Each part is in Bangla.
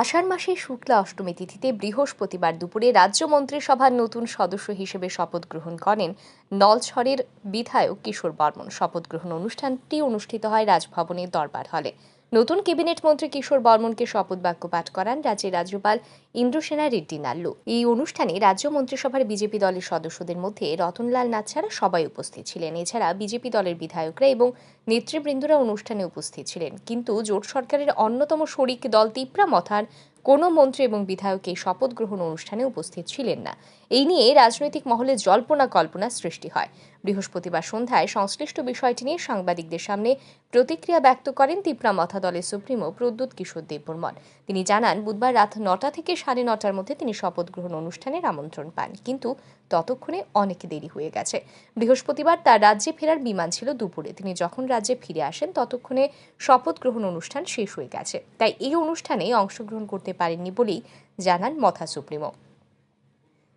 আষাঢ় মাসে শুক্লা অষ্টমী তিথিতে বৃহস্পতিবার দুপুরে রাজ্য মন্ত্রিসভার নতুন সদস্য হিসেবে শপথ গ্রহণ করেন নলছড়ের বিধায়ক কিশোর বর্মন। শপথ গ্রহণ অনুষ্ঠানটি অনুষ্ঠিত হয় রাজভবনের দরবার হলে। নতুন ক্যাবিনেট মন্ত্রী কিশোর বর্মনকে শপথ বাক্য পাঠ করান রাজ্যের রাজ্যপাল ইন্দ্রসেনা রেড্ডি নাল্লু। এই অনুষ্ঠানে রাজ্য মন্ত্রিসভার বিজেপি দলের সদস্যদের মধ্যে রতনলাল নাথ ছাড়া সবাই উপস্থিত ছিলেন। এছাড়া বিজেপি দলের বিধায়করা এবং নেতৃবৃন্দরা অনুষ্ঠানে উপস্থিত ছিলেন। কিন্তু জোট সরকারের অন্যতম শরিক দল তিপ্রা মথার কোনো মন্ত্রী এবং বিধায়ক এই শপথ গ্রহণ অনুষ্ঠানে উপস্থিত ছিলেন না। এই নিয়ে রাজনৈতিক মহলে জল্পনা কল্পনা সৃষ্টি হয়। বৃহস্পতিবার সন্ধ্যায় সংশ্লিষ্ট বিষয়টি নিয়ে সাংবাদিকদের সামনে প্রতিক্রিয়া ব্যক্ত করেন তিপ্রা মথা দলের সুপ্রিমো প্রদ্যুৎ কিশোর দেববর্মন। তিনি জানান, বুধবার রাত নটা থেকে সাড়ে নটার মধ্যে তিনি শপথ গ্রহণ অনুষ্ঠানের আমন্ত্রণ পান। কিন্তু ততক্ষণে অনেক দেরি হয়ে গেছে। বৃহস্পতিবার তার রাজ্যে ফেরার বিমান ছিল দুপুরে। তিনি যখন রাজ্যে ফিরে আসেন, ততক্ষণে শপথ গ্রহণ অনুষ্ঠান শেষ হয়ে গেছে। তাই এই অনুষ্ঠানে অংশগ্রহণ করতে পারেননি বলেই জানান মথা সুপ্রিমো।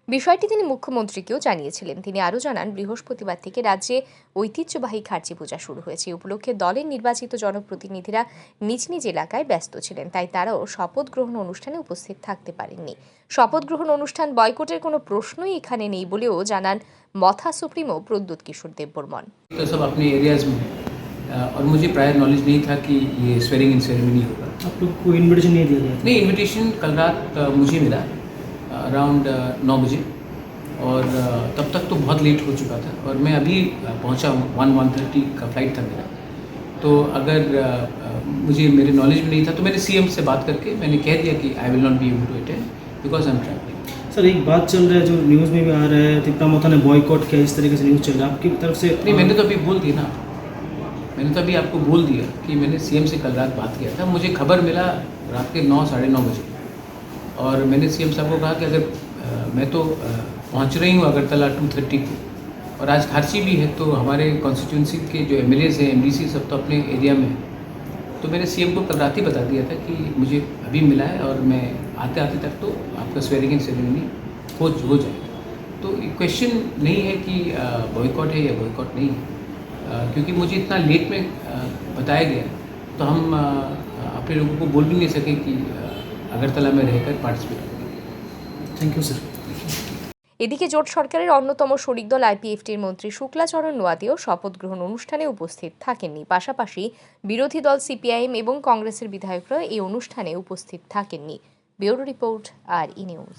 বিষয়টি তিনি মুখ্যমন্ত্রীকেও জানিয়েছিলেন তিনি আরও জানান বৃহস্পতিবার থেকে রাজ্যে ঐতিহ্যবাহী খার্চি পূজা শুরু হয়েছে এই উপলক্ষে দলের নির্বাচিত জনপ্রতিনিধিরা নিজ নিজ এলাকায় ব্যস্ত ছিলেন তাই তারাও শপথ গ্রহণ অনুষ্ঠানে উপস্থিত থাকতে পারেননি শপথ গ্রহণ অনুষ্ঠান বয়কটের কোনো প্রশ্নই এখানে নেই বলেও জানান মথা সুপ্রিমো প্রদ্যুৎ কিশোর দেববর্মন तो सब अपने एरियाज़ में हैं। अ, और मुझे प्रायर नॉलेज नहीं था कि ये स्वेरिंग इन सेरेमनी होगा आप लोग को इनविटेशन नहीं दिया गया था नहीं इनविटेशन कल रात अ, मुझे मिला अराउंड नौ बजे। और तब तक तो बहुत लेट हो चुका था। और मैं अभी अ, पहुँचा हूँ वन वन थर्टी का फ़्लाइट था मेरा। तो अगर मुझे मेरे नॉलेज में नहीं था तो मैंने सीएम से बात करके मैंने कह दिया कि I will not be able to attend because I am travelling sir एक बात चल रहा है जो न्यूज़ में भी आ रहा है तिप्रा मोथा ने बॉयकॉट किया इस तरीके से न्यूज़ चल रहा है? आपकी तरफ़ से नहीं मैंने तो अभी बोल दिया ना। मैंने तो अभी आपको बोल दिया कि मैंने सीएम से कल रात बात किया था। मुझे खबर मिला रात के नौ साढ़े नौ बजे। और मैंने सीएम साहब को कहा कि अगर अ, मैं तो अ, पहुँच रही हूँ अगरतला टू थर्टी को। और आज खारची भी है तो हमारे कॉन्स्टिट्यूंसी के जो एम एल हैं एम सब तो अपने एरिया में हैं। तो मैंने सीएम को कल रात ही बता दिया था कि मुझे अभी मिला है और मैं आते आते तक तो आपका स्वेरिंग इन सेरेमनी हो हो जाएगा। तो क्वेश्चन नहीं है कि बॉयकॉट है या बॉयकॉट नहीं है। क्योंकि मुझे इतना लेट में बताया गया तो हम अपने लोगों को बोल भी नहीं सके कि अगरतला में रहकर पार्टिसिपेट करेंगे थैंक यू सर এদিকে জোট সরকারের অন্যতম শরিক দল আইপিএফটির মন্ত্রী শুক্লাচরণ নোয়াতিও শপথ গ্রহণ অনুষ্ঠানে উপস্থিত থাকেননি পাশাপাশি বিরোধী দল সিপিআইএম এবং কংগ্রেসের বিধায়করা এই অনুষ্ঠানে উপস্থিত থাকেননি bureau report R E news